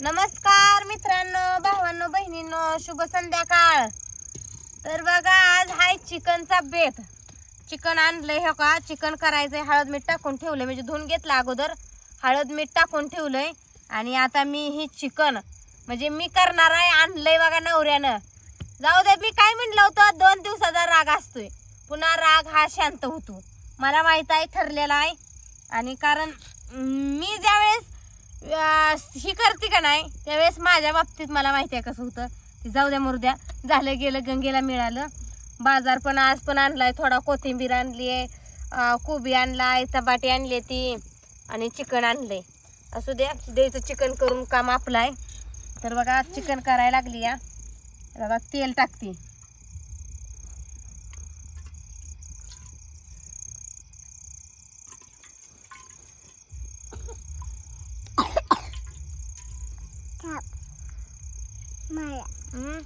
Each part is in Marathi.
नमस्कार मित्रांनो भावांनो बहिणींनो शुभ संध्याकाळ. तर बघा आज हाय चिकनचा बेत. चिकन आणलंय हो का? चिकन करायचंय हळद मीठ टाकून ठेवलंय. म्हणजे धुवून घेतलं अगोदर. हळद मीठ टाकून ठेवलंय. आणि आता मी ही चिकन म्हणजे मी करणार आहे आणलंय बघा नवऱ्यानं. जाऊ दे मी काय म्हणलं होतं? दोन दिवसाचा राग असतोय. पुन्हा राग हा शांत होतो. मला माहीत आहे ठरलेला आहे. आणि कारण मी ज्यावेळेस अं, ही करते का नाही? त्यावेळेस माझ्या बाबतीत मला माहिती आहे कसं होतं. ते जाऊ द्या मुर्द्या झालं गेलं गंगेला मिळालं. बाजार पण आज पण आणलाय थोडा कोथिंबीर आणली आहे कोबी आणलाय चपाटी आणली ती आणि चिकन आणलंय. असू द्या द्यायचं चिकन करून काम आपलं आहे. तर बघा आज चिकन करायला लागली या. बघा तेल टाकते हम्म.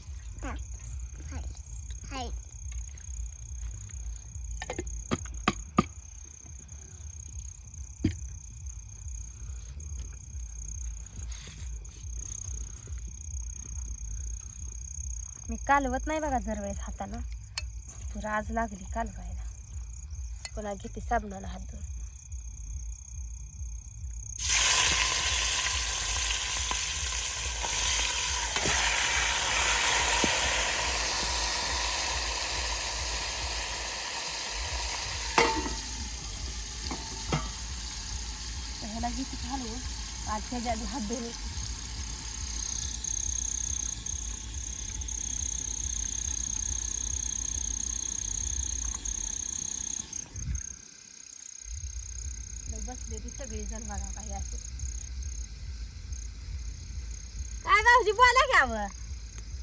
मी कालवत नाही बघा जर वेळेस हाताना. तू आज लागली कालवायला. पुन्हा घेते साबणाला हात धुवून. ह्याला घेते घालवून आज ह्याच्या आधी हात धुवून. येते. लय बसले ती सगळी जण बघा काही असे काय भाऊजी बोला घ्यावं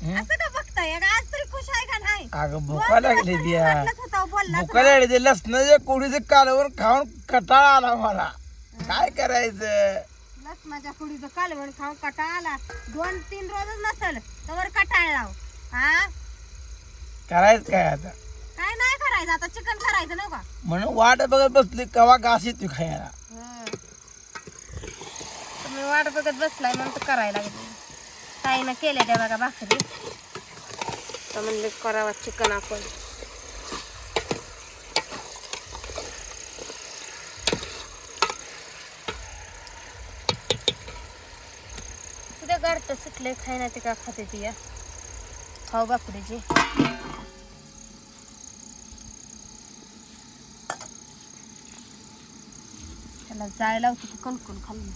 हं? असं का बघताय? आज तरी खुश आहे का नाही? अगं भुका लागली द्या वाटलंच होतं, बोललाच भुका नाही. लागली ते लसणाच्या कोडीचं कालवर खाऊन कटाळा आला मला. काय करायचं? लसणाच्या कुडीचं कालवण खाऊन कटाळा आला. दोन तीन रोजच नसल तर कटाळ लाव. हा? करायचं काय आता? काय नाही करायचं? आता चिकन करायचं नव्ह का? म्हणून वाट बघत बसली कवा घास येतो खायला. तुम्ही वाट बघत बसलाय म्हणून तर करायला लागली. ताईनं केल्या त्या बघा भाकरी. तर म्हणले करावा चिकन आपण. तुझ्या गारट सुटले खायना ते का खाते ती या? खाऊ बाकडीची त्याला जायला होती की कणकण खाल्ली.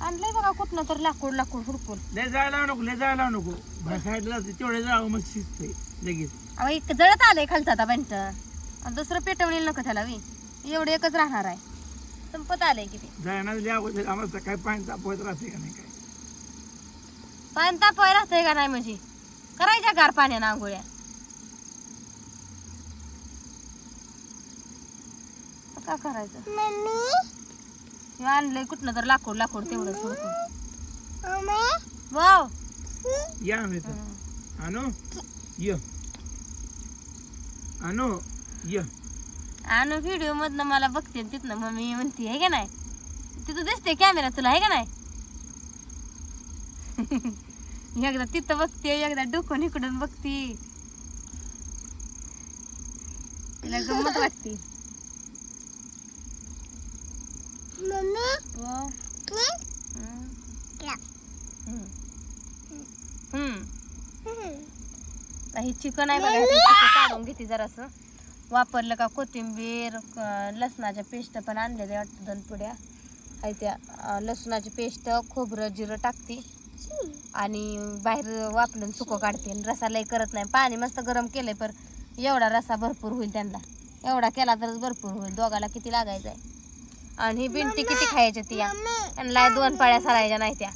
आणलंय बघा कुठनं तर लाकूड लाकूड हुडकून. लय जायला नको लय जायला नको. बसायला तेवढे जावं मग शिजतंय लगेच. अहो एक जळत आलंय खालचा आता बँट आणि दुसरं पेटवलेलं नको त्याला वी एवढं एकच राहणार आहे. संपत आलंय किती जायला दिल्या अगोदर आम्हाला सकाळी पाणी तापवत राहते का नाही काय? पाणी तापवाय राहतंय का नाही म्हणजे? करायच्या गार पाण्यानं आंघोळ्या. का करायचं? हे आणलंय कुठनं तर लाकूड लाकूड तेवढं हुडकून वाव. या आम्ही आणू? य. आणू? य. आणि व्हिडिओ मधनं मला बघते आणि तिथनं मम्मी म्हणते आहे का नाही? तिथं दिसते कॅमेरा तुला आहे का नाही? एकदा तिथं बघते एकदा डोकून इकडून बघते. तिला गंमत वाटते. हो. हम्म. आता हे चिकन आहे बघा हे चिकन काढून घेते जरासं. वापरलं का कोथिंबीर लसणाच्या पेस्ट पण आणलेल्या वाटतं दोन पुड्या आहे त्या लसणाची पेस्ट खोबरं जिरं टाकते. आणि बाहेर वापरून सुकं काढते. आणि रसा लय करत नाही. पाणी मस्त गरम केलंय पर एवढा रसा भरपूर होईल त्यांना. एवढा केला तरच भरपूर होईल. दोघाला किती लागायचा आहे आणि ही बिंटी किती खायच्या ती या? त्यांना दोन पाळ्या सरायच्या नाही त्या.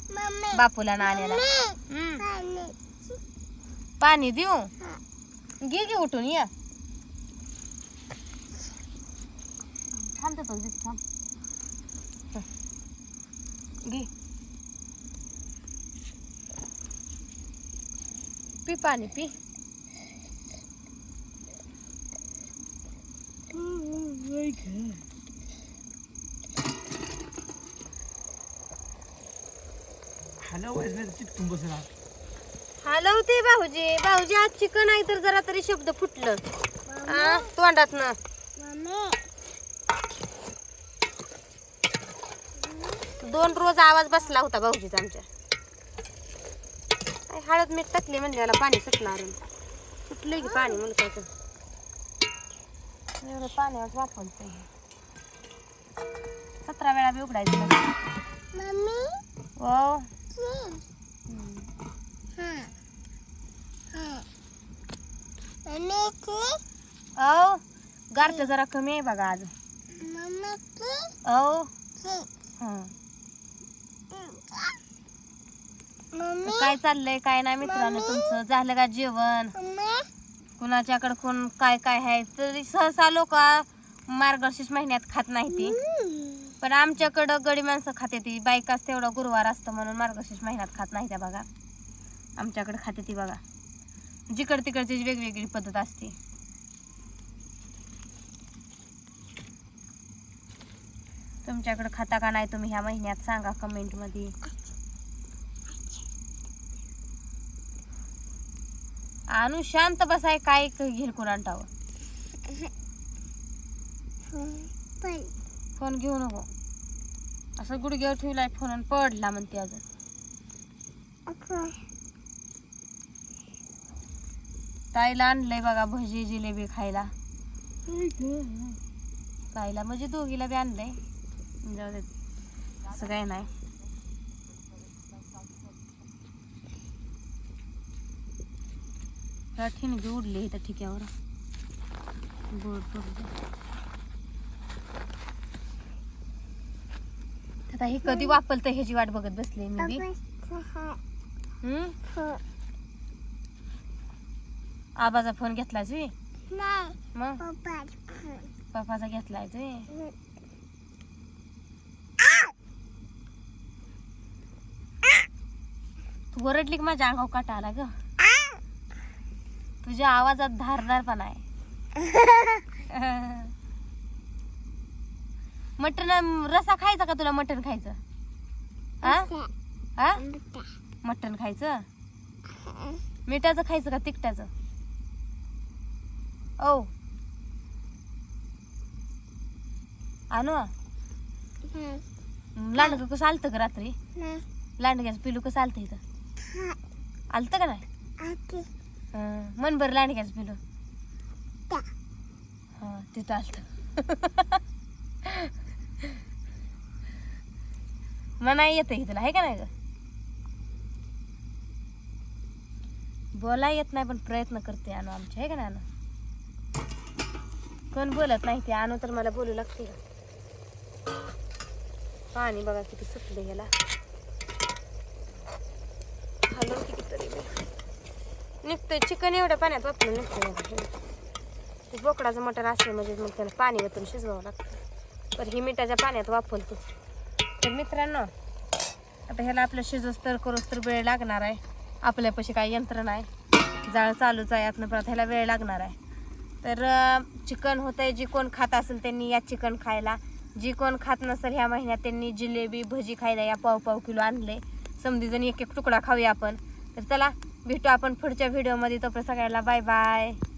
बापूला नाण्याला. पाणी. देऊ? घे घे उठून या. तो थांब. घे. पी पाणी पी. चिटकून बसला हलवते भाऊजी. भाऊजी आज चिकन आहे तर जरा तरी शब्द फुटलं. हा तोंडात ना. दोन रोज आवाज बसला होता भाऊजीचा आमच्या. काय हळद मीठ टाकली म्हणजे याला पाणी सुटणार सुटलं की पाणी म्हणून काय तर. एवढं पाण्यावर वापरतोय सतरा वेळा बी उघडायचं हो. औ गारठ जरा कमी आहे बघा आज. हं. काय चाललंय काय नाही मित्रांनो तुमचं झालं का जेवण? कुणाच्याकडे कोण काय काय आहे? तरी सहसा लोक मार्गशीर्ष महिन्यात खात नाही ती. पण आमच्याकडं गडी माणसं खाते ती. बायकाच तेवढा गुरुवार असतं म्हणून मार्गशीर्ष महिन्यात खात नाही त्या बघा. आमच्याकडे खाते ती बघा. जिकड तिकडची वेगवेगळी पद्धत असते. तुमच्याकडे खाता का नाही तुम्ही ह्या महिन्यात सांगा कमेंटमध्ये. आणू शांत बसाय काय घेईल कुणाला टावं फोन घेऊ नको. असं गुडघ्यावर ठेवलाय फोन आणि पडला म्हणते अजून. ताईला आणलंय बघा भजी जिलेबी खायला. ताईला म्हणजे दोघीला बी आणलंय. जाऊ दे. असं काही नाही. ठिणगी उडली इथं ठिक्यावर. गोड पडलं आता हे कधी वापरतं ह्याची वाट बघत बसले मी बी. हम्म? आबाचा फोन घेतलायच बी मग? पप्पाचा घेतलायच बी तू ओरडली की माझ्या अंगावर काटा आला ग तुझ्या आवाजात धारदार पण आहे. मटन रसा खायचा का तुला मटन खायचं? हा हा मटन खायचं? मिठाचं खायचं का तिखटाचं? ओ आणू? लांडग कसं आलतं का रात्री? लांडग्याचं पिलू कसं आलतं इथं? आलतं का नाही? हं, मन बरं लांडग्याचं पिलू. हा तिथं आलतं. मग नाही येतं की तुला आहे का नाही ग? बोला येत नाही पण प्रयत्न करते आणू आमच्या आहे का नाही आणू? कोण बोलत नाही ते आणू तर मला बोलू लागते का पाणी बघा किती सुटले गेला हॅलो कितीतरी निघतोय चिकन एवढ्या पाण्यात वापरून निघतोय. ते बोकडाचं मटण असेल म्हणजे मग त्याला पाणी वतून शिजवावं लागतं. तर ही मिठाच्या पाण्यात वापरतो तर मित्रांनो आता ह्याला आपलं शिजोस तर तर वेळ लागणार आहे. आपल्यापाशी काही यंत्र नाही. जाळ चालूच आहे यातनं परत ह्याला वेळ लागणार आहे. तर चिकन होतंय जी कोण खात असेल त्यांनी या चिकन खायला. जी कोण खात नसेल ह्या महिन्यात त्यांनी जिलेबी भजी खायला या पाव पाव किलो आणले. समधी एक एक तुकडा खाऊया आपण. तर चला भेटू आपण पुढच्या व्हिडिओमध्ये तोपर्यंत सगळ्याला बाय बाय